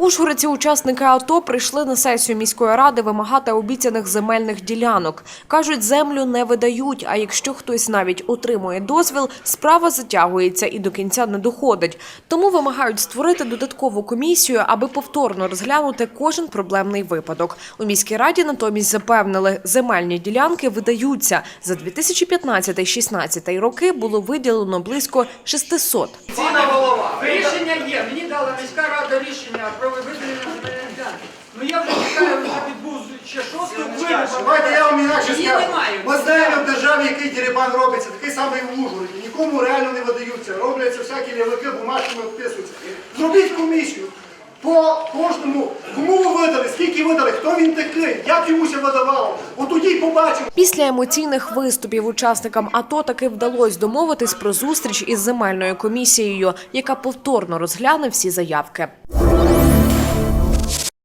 Ужгородці учасники АТО прийшли на сесію міської ради вимагати обіцяних земельних ділянок. Кажуть, землю не видають, а якщо хтось навіть отримує дозвіл, справа затягується і до кінця не доходить. Тому вимагають створити додаткову комісію, аби повторно розглянути кожен проблемний випадок. У міській раді натомість запевнили, земельні ділянки видаються. За 2015-16 роки було виділено близько 600. Пане голова, Рішення є. Мені дала міська рада рішення про виділення земельних. Ну я вже чекаю, що відбув ще шосту давайте я вам інакше Її скажу. немає. Ми знаємо в державі, який дерибан робиться, такий самий в Ужгороді. Нікому реально не видаються. Робляться всякі лявики, бумажками вписуються. Зробіть комісію. По кожному, видали, хто він такий, як йомуся видавало. От тоді й побачив. Після емоційних виступів учасникам АТО таки вдалося домовитись про зустріч із земельною комісією, яка повторно розгляне всі заявки.